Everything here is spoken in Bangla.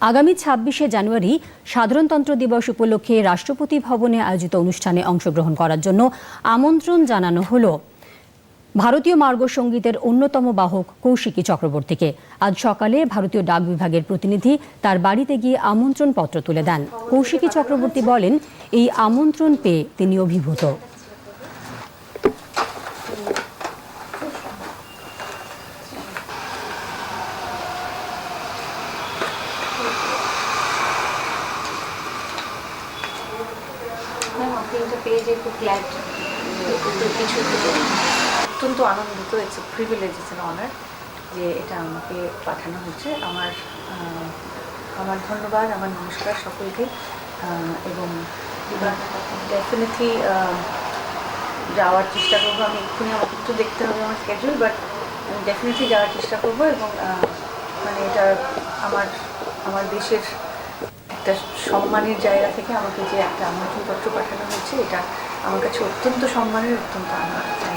আগামী ছাব্বিশে জানুয়ারি সাধারণতন্ত্র দিবস উপলক্ষে রাষ্ট্রপতি ভবনে আয়োজিত অনুষ্ঠানে অংশগ্রহণ করার জন্য আমন্ত্রণ জানানো হলো। ভারতীয় মার্গ সঙ্গীতের অন্যতম বাহক কৌশিকী চক্রবর্তীকে। আজ সকালে ভারতীয় ডাক বিভাগের প্রতিনিধি তার বাড়িতে গিয়ে আমন্ত্রণ পত্র তুলে দেন। কৌশিকী চক্রবর্তী বলেন, এই আমন্ত্রণ পেয়ে তিনি অভিভূত। আপনি পেয়ে যে খুব গ্ল্যাড কিছু অত্যন্ত আনন্দিত it's a privilege it's an honour যে এটা আমাকে পাঠানো হয়েছে। আমার আমার ধন্যবাদ, আমার নমস্কার সকলকে এবং ডেফিনেটলি যাওয়ার চেষ্টা করব। আমি এক্ষুনি আমাকে একটু দেখতে হবে আমার স্কেজুল বাট আমি ডেফিনেটলি যাওয়ার চেষ্টা করব এবং মানে এটা আমার আমার দেশের একটা সম্মানের জায়গা থেকে আমাকে যে একটা আমন্ত্রণপত্র পাঠানো হয়েছে, এটা আমার কাছে অত্যন্ত সম্মানের, অত্যন্ত ইউ